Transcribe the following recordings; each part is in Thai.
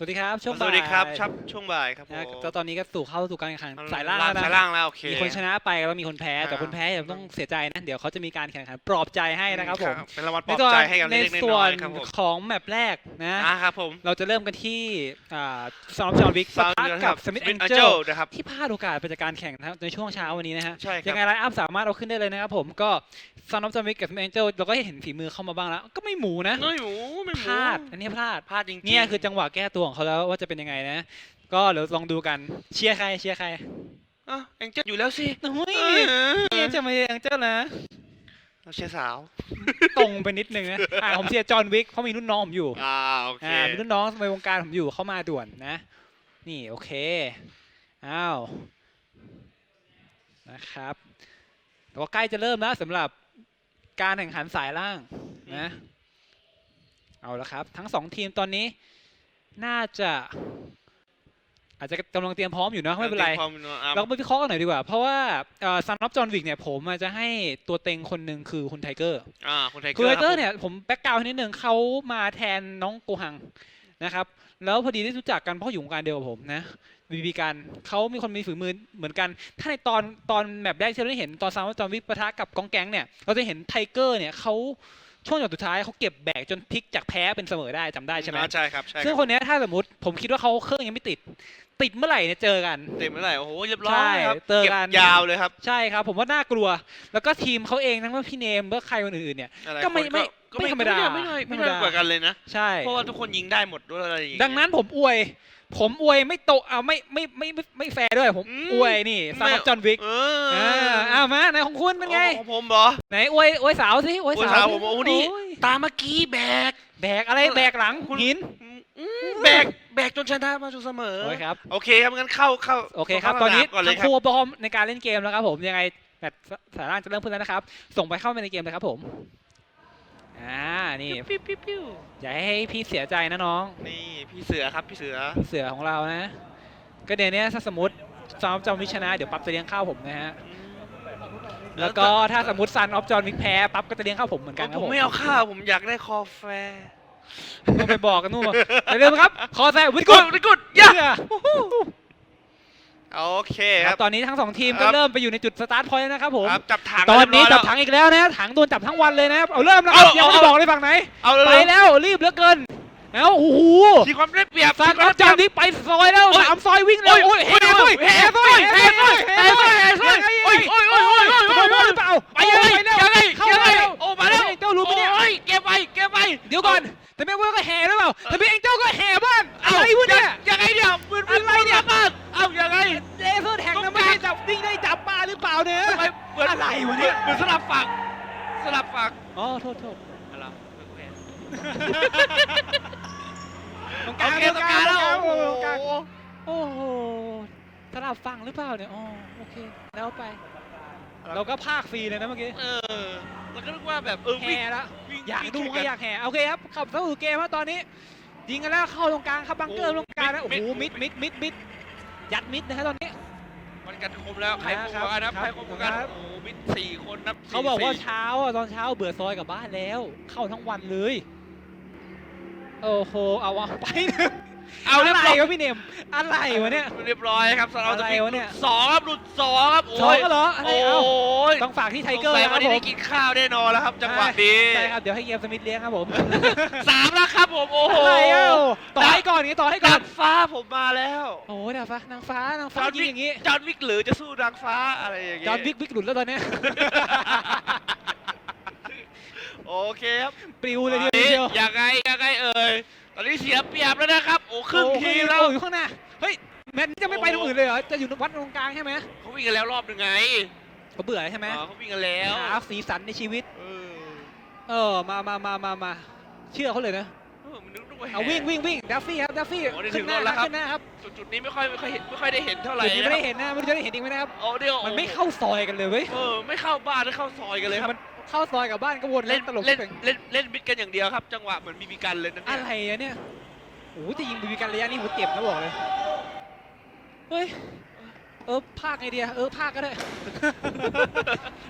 สวัสดีครับ ช่วงสวัสดีครับายชับช่วงบ่ายครับผนะมก็ตอนนี้ก็สู่เข้าสู่การแข่งขันสายล่างแล้วสายนะล่างแล้วโอเค มีคนชนะไปแล้วมีคนแพ้แต่อ่าคนแพ้อย่าต้องเสียใจนะเดี๋ยวเขาจะมีการแข่งขันปลอบใจให้นะครับผมเป็นรางวัลปลในอบส่วนใจให้กับในเล็กๆส่วน้อนยๆครับผมของแมปแรกนะอ่าครับผมเราจะเริ่มกันที่อ่าซอนจอห์นวิกปะ Sound ทะนะคกัรับบสมิธ Smith แองเจ Angel ลนะครับ ที่พลาดโอกาสไปจากการแข่งนะครับในช่วงเช้าวันนี้นะฮะ ใช่คยังไงรับไลน์อัพสามารถเอาขึ้นได้เลยนะครับผมก็ซอนอฟจอห์นวิกกับสมิธแองเจลเราก็เห็นฝีมือเข้ามาบ้างแล้ว ก็ไม่หมูนะ ไม่หมูไม่หมูพลาด อันนี้พลาด พลาดจริงๆเนี่ยคือจังหวะแก้ตัวของเขาแล้วว่าจะเป็นยังไงนะ ก็เดี๋ยวลองดูกันเชียร์ใครเชียร์ใครอะเอ็งเจ็ดอยู่แล้วสิโอ้ยเออนี่จะมาแองเจิลนะเราเชียร์สาว ตรงไปนิดนึงนะอ่าผมเชียร์จอห์นวิกเพราะมีรุ่นน้องผมอยู่อ่าโอเคอ่ามีรุ่นน้องในวงการผมอยู่เข้ามาด่วนนะ นี่โอเคอ้าวนะครับแล้วก็ใกล้จะเริ่มแล้วสำหรับการแข่งขันสายล่างนะ เอาละครับ ทั้งสองทีมตอนนี้ น่าจะอาจจะกำลังเตรียมพร้อมอยู่เนอะไม่เป็นไร ความอะเราไปวิเคราะห์กันหน่อยดีกว่า เพราะว่าซันออฟจอห์นวิกเนี่ยผมอาจจะให้ตัวเต็งคนหนึ่งคือคุณไทเกอร์อ่าคุณไทเกอร์คุณไทเกอคร์บเนี่ยผมแบ็กกราวด์นิดนึงเขามาแทนน้องโกหังนะครับ แล้วพอดีได้รู้จักกันเพราะอยู่วงการเดียวกับผมนะบีบีกันเขามีคนมีฝีมือเหมือนกัน ถ้าในตอนตอนแมปแรกที่เราได้เห็นตอนซันออฟจอห์นวิกปะทะกับกองแก๊งเนี่ยเราจะเห็นไทเกอร์เนี่ยเขา ช่วงจังหวะสุดท้ายเขาเก็บแบกจนพลิกจากแพ้เป็นเสมอได้จำได้ใช่ไหมอ่าใช่ครับใช่ซึ่งรับคนเนี้ยถ้าสมมติผมคิดว่าเขาเครื่องยังไม่ติด ติดเมื่อไหร่เนี่ยเจอกัน เต็มเมื่อไหร่โอ้โหเรียบร้อใช่ยครับเจอเก็บกันยาวเลยครับใช่ครับ ผมว่าน่ากลัว แล้วก็ทีมเขาเองทั้งว่าพี่เนมเมื่อใครคนอื่นๆเนี่ย อะไรก็ไม่คนไม่ก็ไม่ธรรมดาไม่น้อยไม่ไม่ธรรมดา น้อยกว่ากันเลยนะ ใช่ เพราะว่าทุกคนยิงได้หมดด้วยอะไรอย่างเงี้ยดังนั้นผมอวย ผมอวยไม่โตะเอาไม่ไม่ไม่ไม่ไม่แฟร์ด้วยผมอืม อวยนี่ซานอฟจอห์นวิกเออ่าอเอามาไหนของคุณเป็นไง ของผมเหรอ ไหนอวยอวยสาวสิอวยอวยสาวสาวสิผมโอ้โหนี่โอ้ยตามเมื่อกี้แบก แบกอะไรแบกหลังคุณ หินอืมแบกแบกจนชนะมาจนเสมอ โอเคครับ โอเคครับงั้นเข้าเข้าโอเคครับข้าตอนนี้สามก่อนเลยทั้งครับ คู่พร้อมในการเล่นเกมแล้วครับผมยังไงแมตช์สายล่างจะเริ่มขึ้นแล้วนะครับ ส่งไปเข้าไปในเกมเลยครับผม อ่า นี่ปิ้วปิ้วปิ้วอย่าให้พี่เสียใจนะน้อง นี่พี่เสือครับพี่เสือ พี่เสือของเรานะ ก็เดี๋ยวนี้ถ้าสมมติซอนอฟจอห์นวิกชนะ เดี๋ยวปั๊บจะเลี้ยงข้าวผมนะฮะ แล้วก็ถ้าสมมติซันออฟจอห์นวิกแพ้ปั๊บก็จะเลี้ยงข้าวผมเหมือนกันคผรับมผมไม่เอาข้าวผมอยากได้คอแฟต้องไปบอกกันนู่นบอกอย่าลืมครับ คอแซวิดกุกุดดกุดเย้ยะ โอเคคครัรับบ ตอนนี้ทั้งสองทีมก็ครับ เริ่มไปอยู่ในจุดสตาร์ทพอยต์แล้วนะครับผม ครับจับถังตอนนี้เรียจัยบแล้วถังอีกแล้วนะ ถังโดนจับทั้งวันเลยนะครับเอาเริ่มแล้วครับเอายังไม่เอา บอกเลยฝั่งไหน เอาเลยไปแล้วรีบเหลือเกิน แล้วโอ้โหทีความได้เปรียบซันออฟจทีอความห์นวิกไปซอยแล้วโอ้ยสามซอยวิ่งเร็วโอ้โอ้ยยแห่ซอยแห่แห่ซอยแห่ซอยแห่ซอยแห่ซอยโอ้ยโอ้ยโอ้ยโอ้ยโอ้ยโอ้ยโอ้ยหรือเปล่าไปยังไงโอ้ยังไงเข้ายังไงแล้วโอ้มาแล้วเจ้ารู้ปะเนี่ยโอ้ยเก็บไปเก็บไปเดี๋ยวก่อนแต่ไม่ว่าก็แห่หรือเปล่าแต่พี่เอ็งเจ้าก็แห่บ้างอะไรวะเนี่ยยังไงเนี่ยปืนอะไรเนี่ยบ้านเอายังไงเลเซอร์แท็กนะไม่ได้จับวิ่งได้จับบ้าหรือเปล่าเนี่ยทำไมเหมือนอะไรวะเนี่ยเหมือนสลับฝักสลับฝักอ๋อโทษโทษอะไรโอเคตรงกโอลางเคตรงกลางแล้วตรงกลางโอ้โหโอ้โหสลับฟังหรือเปล่าเนี่ยอ๋อโอเคแล้วไป เราก็พากฟรีเลยนะเมื่อกี้เออแล้วก็นึกว่าแบบเออแห่วิ่งละวิ่งอยากดูวิ่งก็แข่งอยากแห่โอเคครับขับเข้าสู่เกมครับตอนนี้ยิงกันแล้วเข้าตรงกลางครับบังเกอร์ตรงกลางนะโอ้โหมิดมิดมิดมิด ยัดมิดนะครับตอนนี้ มันกันคมแล้วใครคมครับกว่ากันนะครับใครคมกว่ากันครับ โอ้โหมิดสี่คนนับเขาบอกว่าสี่เช้าอะตอนเช้าเบื่อซอยกลับบ้านแล้ว เข้าทั้งวันเลย โอ้โหเอาวะไปหนึ่ง เอาเรียบอะไรร้อยวะพี่เนมอะไรวะเนี่ย เรียบร้อยครับสำหรับอะไรวะเนี่ย สองครับหลุดสองครับสองโอ้ยก็เหรออะไรโอ้เอายต้องฝากที่ไทเกอร์สงสัยนะควัรันบนี้ผมได้กินข้าวแน่นอนแล้วครับ จังหวะนี้ใช่ครับเดี๋ยวให้เกมสมิธเลี้ยงครับผมสามแล้วครับผมโอ้โหอะไรเอ้าต่อให้ก่อนงี้ต่อให้ก่อดานดฟ้าผมมาแล้วโอ้โหดาบฟ้านางฟ้านางฟ้าจอห์นยิงอย่างงี้จอห์นวิกหรือจะสู้นางฟ้าอะไรอย่างเงี้ยจอห์นวิกวิกหลุดแล้วตอนเนี้ยโอเคครับปลิวเลยทีเดียวยังไงยังไงเอ่ยต อนนี้เสียเปรียบแล้วนะครับ โอ้ครึ่งโอ้ทีโหแล้วโอ้อยู่ข้างหน้า เฮ้ยแมตช์นี้จะไม่ไปตรงอื่นเลยเหรอ จะอยู่วัดตรงกลางใช่ไหมเขาวิ่งกันแล้วรอบหนึ่งไงเขาเบื่อใช่ไหมอ๋อเขาวิ่งกันแล้วหาสีสันในชีวิต เออเออมามามามามาเชื่อเขาเลยนะเออมันนึกด้วยเอาวิ่งวิ่งวิ่งดัฟฟี่ครับดัฟฟี่โอ้ได้ถึขึ้งนหน้ารถแล้วครับขึ้นหน้าครับจุดจุดนี้ไม่ค่อยไม่ค่อยเห็นไม่ค่อยได้เห็นเท่าไหร่จุดนี้ไม่ได้เห็นนะไม่รู้จะได้เห็นอีกไหมนะครับโอ้เดี๋ยวมันไม่เข้าซอยกันเลยเว้ยเออไม่เข้าบ้านไม่เข้าซอยกันเลยครับมัน เข้าซอยกับบ้านก็วนเล่เล่นนตลกเล่นเป็นเล่นเล่นมิดกันอย่างเดียวครับ จังหวะเหมือนมีมีกันเลยนะอะเนี่ยไรอะเนี่ยโอ้โหจะยิงบีบีกันระยะนี้หัวเจ็บนะบอกเลยเฮ้ยเอออภาคไงเดียเออภาคก็ได้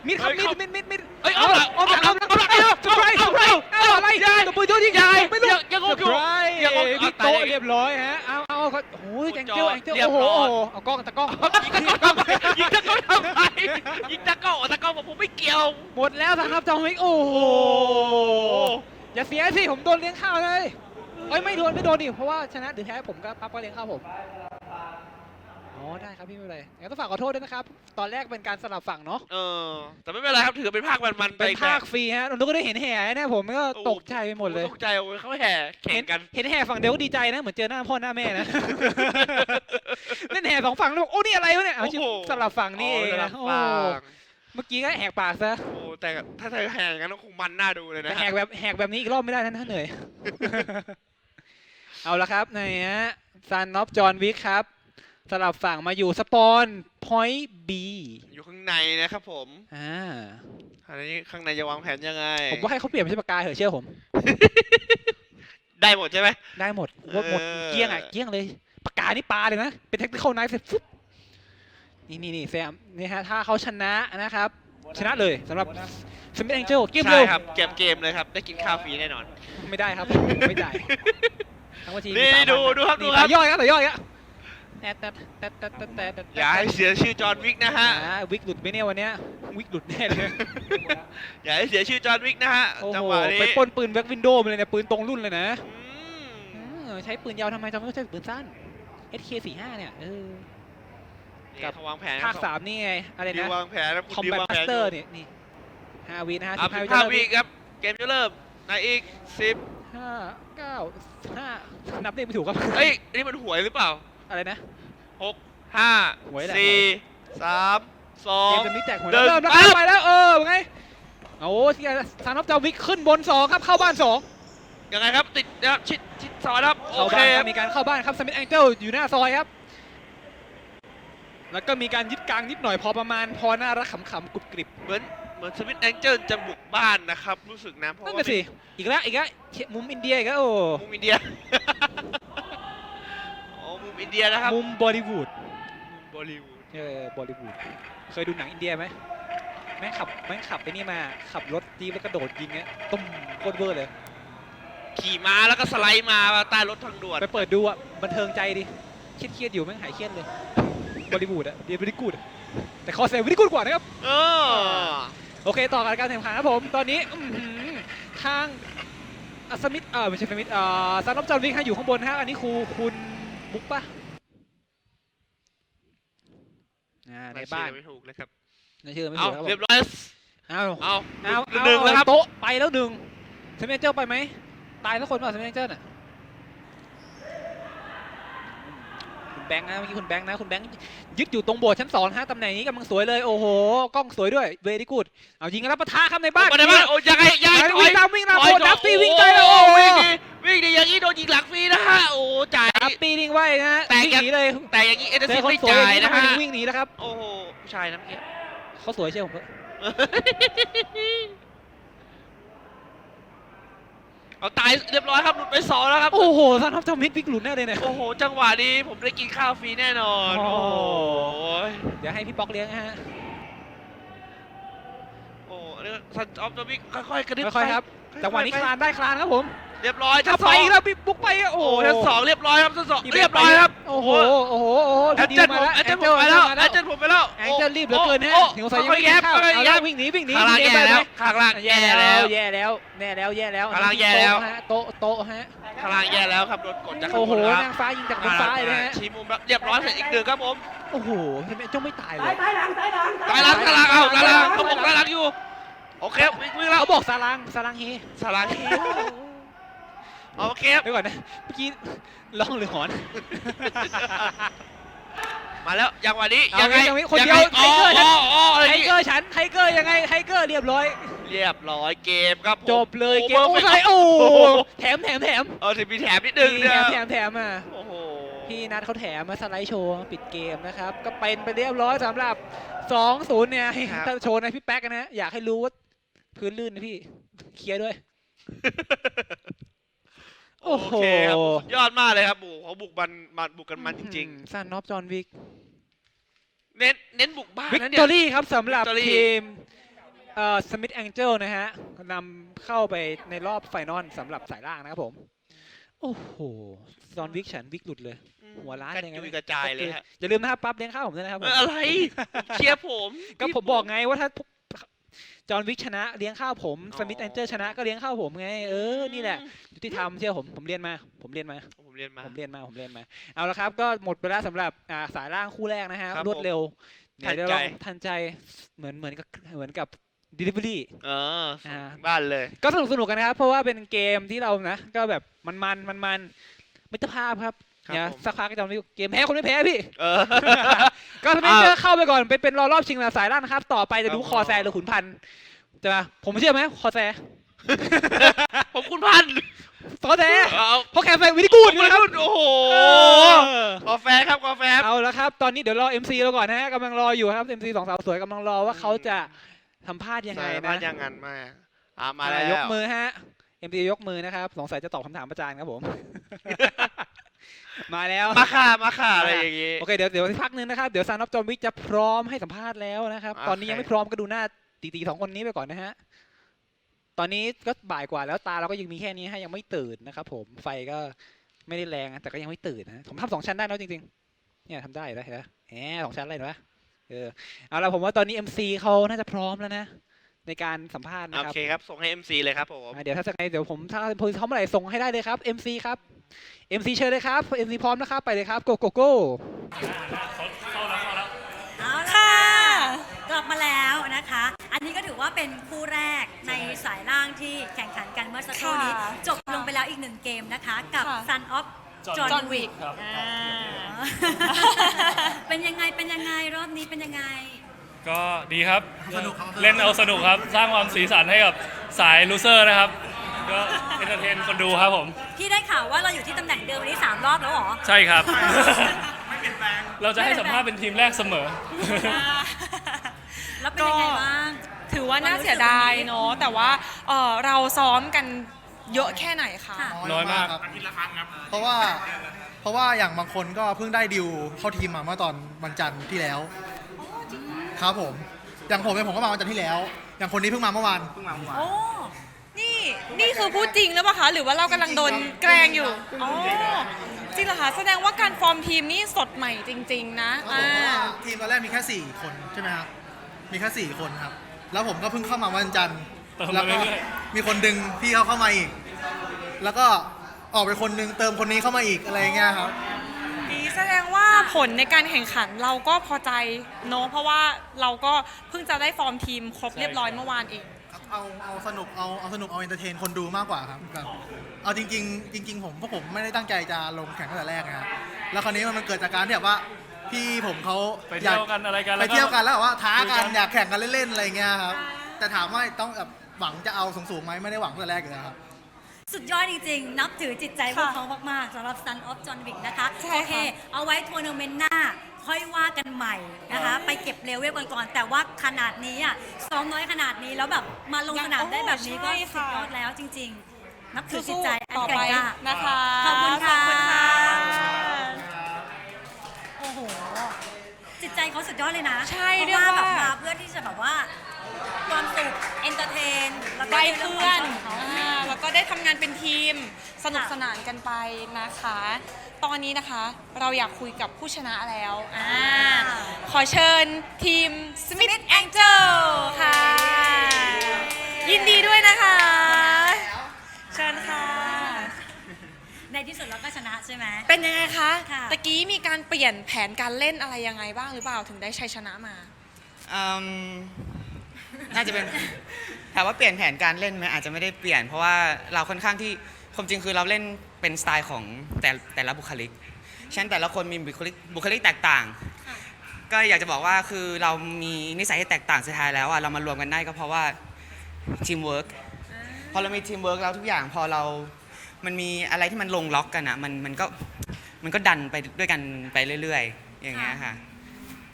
มิดครับเฮ้มิยดมิดมิดมิดเอ้ยเอาละเอาละเอาเอาละละเอาละเซอร์ไพรส์เซอร์ไพรส์เอาอะไรยายตัวปืนโยนยิงยายไม่รู้ยังยังงงอยู่เซอร์ไพรส์ยังงงพี่ตายโตะเลยเรียบร้อยฮะเอาเอาเขาโอ้ยแองเจิลแองเจิลเรียบโอ้โหร้อยโอ้โหเอากล้องตะกล้องยิงตะก้อยิงตะก้อทำไม ยิงตะก้อตะก้อบอกผมไม่เกี่ยว หมดแล้วนะครับจองมิกโอ้โห โอ้อย่าเสียสิผมโดนเลี้ยงข้าวเลยเอ้ยไม่โดนไม่โดนดิเพราะว่าชนะหรือแพ้ผมก็ปั๊บก็เลี้ยงข้าวผม อ๋อได้ครับพี่ไม่เป็นไรงั้นต้องฝากขอโทษด้วยนะครับ ตอนแรกเป็นการสลับฝั่งเนาะ เออ แต่ไม่เป็นไรครับถือเป็นภาคมันๆไปเป็นอีกภาคแบบฟรีฮะเราก็ได้เห็นแห่เนี่ยผมก็โอ้ตกใจไปหมดเลย ตกใจโอ้ยเขาแห่แข่งกัน เห็นแห่ฝั่งเดียวก็ดีใจนะ เหมือนเจอหน้าพ่อหน้าแม่นะ เล่นแห่สองฝั่งแล้วบอกโอ้นี่อะไรวะเนี่ยเอาโอ้โห สลับฝั่งนี่เองนะโอ้โอ้โหเมื่อกี้ก็แหกปากซะ โอ้แต่ถ้าเธอแห่อย่างนั้นก็คงมันน่าดูเลยแต่นะแหกแบบแหกแบบนี้อีกรอบไม่ได้นะถ้าเหนื่อย เอาละครับในฮะซันนอฟจอห์นวิกครับ สลับฝั่งมาอยู่สปอนพอยต์บีอยู่ข้างในนะครับผมอ่าอันนี้ข้างในจะวางแผนยังไง ผมว่าให้เขาเปลี่ยนเป็นปากกาเถอะเชื่อผม ได้หมดใช่ไหม ได้หมดว่าหมดเออ เกลี้ยงอะเกลี้ยงเลยปากกานี่ปลาเลยนะ เป็นเทคนิคไนฟ์เสร็จฟุ๊บนี่นี่นี่แซมนี่ฮะถ้าเขาชนะนะครับ ชนะเลยสำหรับสมิธแองเจิลเกมใช่เร็วครับเกมเกมเลยครับ ได้กินข้าวฟรีแน่นอน ไม่ได้ครับ ไม่ได้ทั้งวันทีนี่มีสามดูวันดูครับนี่ดูครับแต่ย่อยครับแต่ย่อยครับ แต่แต่แต่แต่แต่แต่แต่อย่าให้เสียชื่อจอห์นวิกนะฮะ อ่าวิกหลุดไหมเนี่ยวันเนี้ยวิกหลุดแน่เลยอย่าให้เสียชื่อจอห์นวิกนะฮะ โอ้จังโหหวะนี้ไปปล้นปืนแบ็กวินโดว์มาเลยเนี่ยปืนตรงรุ่นเลยนะอืเออใช้ปืนยาวทำไมจำไม่ใช่ปืนสั้น SK45 เนี่ยเออ นี่กับเขาวางแผนภาคสามนี่ไงอะไรดินะวางแผนนะคุณคอมดิวแบทวางมาแผสนเตอร์นี่นี่ห้าวินะฮะอะสิบห้าวิห้าวิครับ เกมจะเริ่มในอีกสิบห้าเก้าห้านับเลขไม่ถูกครับ เอ้ย นี่มันหวยหรือเปล่า อะไรนะ หกห้าหวยแหละ สี่สามสอเกง มจะมีแจกหวยเดินเริ่มแล้วปั๊บเข้าไปแล้วเออไงโอ้ที่ซานอฟจาวิกขึ้นบนสองครับเข้าบ้านสองยังไงครับติดนะครับชิดชิดซอยนะครับโอเข้าเคบ้านคครัรับบมีการเข้าบ้านครับสมิธแองเจิลอยู่หน้าซอยครับ แล้วก็มีการยึดกลางนิดหน่อยพอประมาณพอน่ารักขำๆกรุบกริบเหมือนเหมือนสมิธแองเจิลจะบุกบ้านนะครับ รู้สึกนะเพราะนั่นว่าน่ะสิอีกแล้วอีกแล้วมุมอินเดียอีกแล้วโอ้ มุมอินเดียโอ้มุมอินเดียนะครับมุมบอลิวูดมุมบอลิวูดเออบอลิวูดเคยดูหนังอินเดียไหมแม่งขับแม่งขับไปนี่มาขับรถจีบแล้วกระโดดยิงเงี้ยตุ้มโคตรเวอร์เลย ขี่ม้าแล้วก็สไลด์มาใต้รถทางด่วนไปเปิดดูอะบันเทิงใจดิเครียดเครียดๆอยู่แม่งหายเครียดเลยบอลิวูดอะเดียบริกูดแต่คอเซลวิริกูดกว่านะครับเออโอเคต่อกันการแข่งขันครับผมตอนนี้อื้อหือทางอัสมิธเออไม่ใช่สมิธเอ่อซานอฟจอห์นวิกฮะอยู่ข้างบนฮะอันนี้ครูคุณ บุ๊กปะอ่าในบ้านไม่ถูกเลยครับในชื่อไม่เอาถูกครับผเรียมบร้อยเอาเอาเอาหนึ่งแล้วครับโต๊ะไปแล้วหนึ่งเซมิเจอร์ไปไหมตายทุกคนเปล่าเซมิเจอร์น่ะคุณ แบงค์นะเมื่อกี้คุณแบงค์นะคุณแบงค์ยึดอยู่ตรงโบสถ์ชั้นสองฮะตำแหน่งนี้กำลังสวยเลยโอ้โหกล้องสวยด้วยเวดีกูดเอายิงกันแล้วปะทะครับในบ้านมาได้บ้านโอ้ยังไงยังไงไปถอวิ่ยงตามวิ่งตามถโบอยดับฟี่โอ้วิ่งใจเลยโอ้โอ้โหวิ่งดีวิ่งดีอย่างนี้โดนยิงหลังฟรีนะฮะโอ้จ่ายดับฟี่วิ่งไว้นะฮะแต่วิ่งยังหนีเลยแต่อย่างนี้เอเดเจซิอคนไม่สวยอจ่าย่างยนี้นะทำไมฮะถึงวิ่งหนีนะครับโอ้โหผู้ชายนะเมื่อกี้เขาสวยเชื่อผม เถอะเอาตายเรียบร้อยครับหลุดไปสองแล้วครับ โอ้โหท่านทัพจอมิดวิกหลุดแน่เลยเนี่ย โอ้โห จังหวะนี้ผมได้กินข้าวฟรีแน่นอน โอ้โอ้โหโหเดี๋ยวให้พี่ป๊อกเลี้ยงนะฮะ โอ้โหอันนี้ซันออฟตัวบิ๊กค่อยๆกระดึ๊บค่อยๆครับ ไปจังหวะนี้ไปคลานได้คลานครับผมเรียบร้อยชั้ถ้านสไปองอีกแล้วพี่บุ๊กไปอะโอ้โอ้โหโหชั้นสองเรียบร้อยครับชั้นสองพี่เรียบร้อยครับโอ้โห โอ้โห โอ้โหแอพี่นดิเจวนผมมาแอแล้วนเจนผมไปแล้วแอนเจนผมไปแล้วแองเจิลรีบเหลือเกินฮะโอ้ถึงสงสัยยังค่อไม่ยๆกิแยนบข้าวค่อยๆเอาแยแล้วบวิ่งหนีวิ่งหนีข้างล่างวิ่งหแย่นีไปแล้วไหมข้างล่างแย่แย่แล้แล้ววแย่แล้วแย่แล้วแย่แล้วข้างล่างแย่แล้วฮะโต๊ะโต๊ะฮะข้างล่างแย่แล้วครับโดนกดจากข้างโอ้บโหนครับนางฟ้ายิงจากบนฟ้าเลยฮะชี้มุมแบบเรียบร้อยเสร็จอีกหนึ่งครับผมโอ้โหเห็นไหมเจ้าไม่ตายเลยตายหลังตายหลังตายหลังเอ้าตายหลังเขาบอกตายหลังอยู่โอเควิ่งวิ่งแล้วเขาบอกสารังสารังเฮสาราทีโอเคครับ เดี๋ยวก่อนนะเมื่อกี้ร้องหรือหอน มาแล้วอย่างวันนี้เอายังไงยังไงคนเดียวงไงอ๋อไทเกอร์ฉัน อ๋ออ๋ออะไรไทนี่เกอร์ฉันไทเกอร์ยังไงไทเกอร์เรียบร้อย เรียบร้อยเกมครับผมจบเลยเกมโอ้โอ้โหยโอ้โหแถมแถมแถมเออถึงมีแถมนิดนึงมีเนี่ยแถมแถมอะ โอ้โห พี่นัทเขาแถมมาสไลด์โชว์ปิดเกมนะครับ ก็เป็นไปเรียบร้อยสำหรับ 2-0 เนี่ยถ้าโชว์ในพี่แป๊กนะ อยากให้รู้ว่าพื้นลื่นนะพี่ เคลียร์ด้วย โอ้โห เคครับสุดยอดมากเลยครับโอ้โหเขาบุกมันมันบุกกันมันจริงซันนอฟจอห์นวิกเน้นเน้นบุกบ้านวิกนะตเนี่อย รี่ครับสำหรับ Victory ทีมเอ่อสมิธแองเจิลนะฮะนำเข้าไปในรอบไฟนอลสำหรับสายล่างนะครับผม โอ้โหตอนวิกฉันวิกหลุดเลย หัวล้านกระยังไงจุยไม่กระจายเลยฮะอย่าลืมนะครับปั๊บเลี้ยงข้าวผมด้วยนะครับผเอมออะไร เชียร์ผม ก็ผมบอกไงว่าถ้า จอห์นวิกชนะเลี้ยงข้าวผมอ๋อสมิธแองเจิลชนะก็เลี้ยงข้าวผมไงเออนี่แหละยุติธรรมเชื่อผมผมเรียนมาผมเรียนมา ผมเรียนมาผมเรียนมาผมเรียนมาเอาละครับก็หมดไปแล้วสำหรับอ่าสายล่างคู่แรกนะฮะครับรวดเร็วผมถ่ายได้ทันใจลองทันใจเหมือนเหมือนกับเหมือนกับ delivery เอออ่า บ้านเลย ก็สนุกสนุกกันนะครับ เพราะว่าเป็นเกมที่เรานะ ก็แบบมันมันมันมันมิตรภาพครับครับ เนี่ยผมสักพักก็จะมีเกมแพ้คนไม่แพ้พี่เออ ก็สมิธเจอเข้าไปก่อนเป็นเป็นรอรอบชิงสายล่างนะครับ ต่อไปจะดูครับคอแซหรือขุนพันธ์จะมาผมเชื่อไหมคอแซผมคุณพันธุ์คอแซเอาเพราะแคมเปญวิธีกูดคุณนะครับพันธุ์โอ้โหเออกาแฟครับกาแฟครับเอาละครับ ตอนนี้เดี๋ยวรอ MC เราก่อนนะฮะกำลังรออยู่ครับ MC สองสาวสวยกำลังรอว่าเขาจะสัมภาษณ์ยังไงใช่นะมายังงั้นมาอ่ามาแล้วอะยกมือฮะ MC ยกมือนะครับ สงสัยจะตอบคำถามอาจารย์ครับผม มาแล้ว มาค่ะมาค่ะอะไรอย่างงี้ โอเค เดี๋ยวเดี๋ยวพักหนึงนะครับ เดี๋ยวซานอฟจอมวิกจะพร้อมให้สัมภาษณ์แล้วนะครับ โอเค ตอนนี้ยังไม่พร้อมก็ดูหน้าตีๆสองคนนี้ไปก่อนนะฮะ ตอนนี้ก็บ่ายกว่าแล้วตาเราก็ยังมีแค่นี้ฮะยังไม่ตื่นนะครับผม ไฟก็ไม่ได้แรงนะแต่ก็ยังไม่ตื่นนะผมทำสองชั้นได้แล้วจริงๆ เนี่ยทำได้แล้วเห็นไหมแหมสองชั้นเลยเห็นไหมเออ เอาละผมว่าตอนนี้ MC เขาน่าจะพร้อมแล้วนะในการสัมภาษณ์นะโอครับ เคครับ ส่งให้ MC เลยครับผม อะเดี๋ยวถ้าจะไงเดี๋ยวผมถ้าพอเขาเมื่อไหร่ส่งให้ได้เลยครับ MC ครับ MC เชิญเลยครับ MC พร้อมนะครับไปเลยครับ go go go เอาละค่ะ กลับมาแล้วนะคะ อันนี้ก็ถือว่าเป็นคู่แรกในสายล่างที่แข่งขันกันเมื่อสักครู่นี้ ค่ะจบลงไปแล้วอีกหนึ่งเกมนะคะ กับ ค่ะ Sun of John John Wick Wick ครับ อ่าเป็นยังไงเป็นยังไงรอบนี้เป็นยังไง ก็ดีครับ เล่นเอาสนุกครับ สร้างความสีสันให้กับสายลูเซอร์นะครับ ก็เอนเตอร์เทนคนดูครับผม พี่ได้ข่าวว่าเราอยู่ที่ตำแหน่งเดิมวันนี้3รอบแล้วเหรอ ใช่ครับเราจะให้สัมภาษณ์เป็นทีมแรกเสมอ แล้วเป็นยังไงบ้าง ถือว่าน่าเสียดายเนาะแต่ว่าเอ่อเราซ้อมกันเยอะแค่ไหนคะค่ะ น้อยมากครับเพราะว่าเพราะว่าอย่างบางคนก็เพิ่งได้ดิวเข้าทีมมาเมื่อตอนวันจันทร์ที่แล้วครับผมอย่างผมเองผมก็มาวันจันทร์ที่แล้ว อย่างคนนี้เพิ่งมาเมื่อวานโอ้นี่ นี่คือพูดจริงหรือเปล่าคะ หรือว่าเรากำลังโดนแกล้งอยู่อ๋อจริงเหรอคะ แสดงว่าการฟอร์มทีมนี่สดใหม่จริง ๆ นะอ่าทีมตอนแรกมีแค่4คนใช่ไหมครับ มีแค่4คนครับ แล้วผมก็เพิ่งเข้ามาวันจันทร์ เติมมาแล้วก็เรื่อย มีคนดึงพี่เขาเข้ามาอีก แล้วก็ออกไปคนนึงเติมคนนี้เข้ามาอีกอะไรอย่างเงี้ยครับดีแสดงว่าผลในการแข่งขันเราก็พอใจเนาะเพราะว่าเราก็เพิ่งจะได้ฟอร์มทีมครบเรียบร้อยเมื่อวานเอง เอาเอาสนุกเอาเอาสนุกเอาเอนเตอร์เทนคนดูมากกว่าครับแบบเอาจริง ๆ จริง ๆ ผมพวกผมไม่ได้ตั้งใจจะลงแข่งตั้งแต่แรกนะแล้วคราวนี้มันเกิดจากการที่แบบว่าพี่ผมเขาไปเที่ยวกันอะไรกันไปแล้วก็เที่ยวกันแล้วแบบว่าท้าคุยกักันนอยากแข่งกันเล่นๆอะไรเงี้ยครับแต่ถามว่าต้องแบบหวังจะเอาสูงๆไหมไม่ได้หวังตั้งแต่แรกอยู่แล้วครับสุดยอดจริง ๆ นับถือจิตใจพวกค่ะเขามากๆสำหรับ Sun of John Wick นะคะใช่โอเคค่ะเอาไว้ทัวร์นาเมนต์หน้า ค่อยว่ากันใหม่นะคะ ไปเก็บเลเวลกันก่อนแต่ว่าขนาดนี้อะซ้อมน้อยขนาดนี้แล้วแบบมาลงสนามได้แบบนี้ก็ใช่สุดค่ะยอดแล้วจริง ๆ นับถือจิตสู้ใจๆอันต่อแกร่ไปงกล้านะคะขอบคุณค่ะขอบคุณค่ะโอ้โหจิตใจเขาสุดยอดเลยนะใช่เพเรียราะกว่าว่า แบบมาเพื่อที่จะแบบว่าความสุขเอนเตอร์เทนแล้วก็ได้รื่งเพื่อนความชบของเขา อ่าแล้วก็ได้ทำงานเป็นทีม สนุกค่ะสนานกันไปนะคะ ตอนนี้นะคะ เราอยากคุยกับผู้ชนะแล้วอ่าขอเชิญทีม Smith Angel ค่ะ ยินดีด้วยนะคะ เชิญค่ะ ในที่สุดเราก็ชนะใช่ไหม เป็นยังไงคะค่ะ ตะกี้มีการเปลี่ยนแผนการเล่นอะไรยังไงบ้างหรือเปล่าถึงได้ชัยชนะมา อืมน่าจะเป็นถามว่าเปลี่ยนแผนการเล่นไหมอาจจะไม่ได้เปลี่ยน เพราะว่าเราค่อนข้างที่ ความจริงคือเราเล่นเป็นสไตล์ของแต่แต่ละบุคลิกฉะนันแต่ละคนมีบุคลิกบุคลิกแตกต่าง ก็อยากจะบอกว่าคือเรามีนิสัยที่แตกต่างสุดท้ายแล้วอะเรามารวมกันได้ก็เพราะว่าทีมเวิร์กพอเรามีทีมเวิร์กแล้วทุกอย่างพอเรามันมีอะไรที่มันลงล็อกกันอะมันมันก็มันก็ดันไปด้วยกันไปเรื่อย ๆ อย่างเงี้ยค่ะ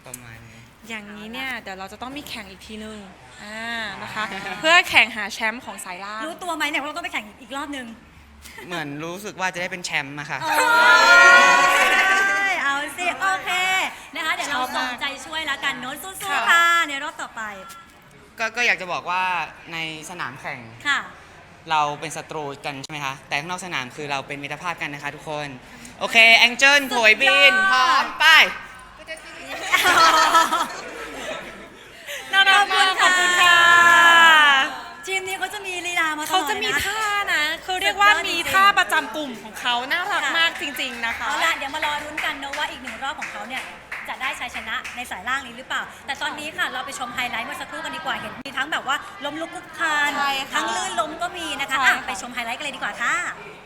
ประมาณนี้ อย่างนี้เนี่ยเดี๋ยวเราจะต้องมีแข่งอีกทีนึงอ่านะคะ เพื่อแข่งหาแชมป์ของสายล่างรู้ตัวไหมเนี่ยว่าเราต้องไปแข่งอีกรอบนึง เหมือนรู้สึกว่าจะได้เป็นแชมป์อะค่ะเอาสิ โอเค นะคะ เดี๋ยวเราชอบส่มางกใจช่วยแล้วละกันเนอะสู้ค่ะๆค่ะ ในรอบต่อไป ก็ก็อยากจะบอกว่าในสนามแข่งค่ะ เราเป็นศัตรูกันใช่ไหมคะ แต่ข้างนอกสนามคือเราเป็นมิตรภาพกันนะคะทุกคน โอเค แองเจิลโผยบินพร้อมไปน่ารักมากขอบคุณค่ะ กลุ่มของเขาน่ารักค่ะมากจริง ๆนะคะ เอาล่ะเดี๋ยวมารอรุ้นกันนะว่าอีกหนึ่งรอบของเขาเนี่ยจะได้ชัยชนะในสายล่างนี้หรือเปล่า แต่ตอนนี้ค่ะเราไปชมไฮไลท์เมื่อสักครู่กันดีกว่าเห็นมีทั้งแบบว่าล้มลุกคลุกคลานใช่ค่ะ ทั้งลื่นล้มก็มีนะคะใช่อะค่ะไปชมไฮไลท์กันเลยดีกว่าค่ะค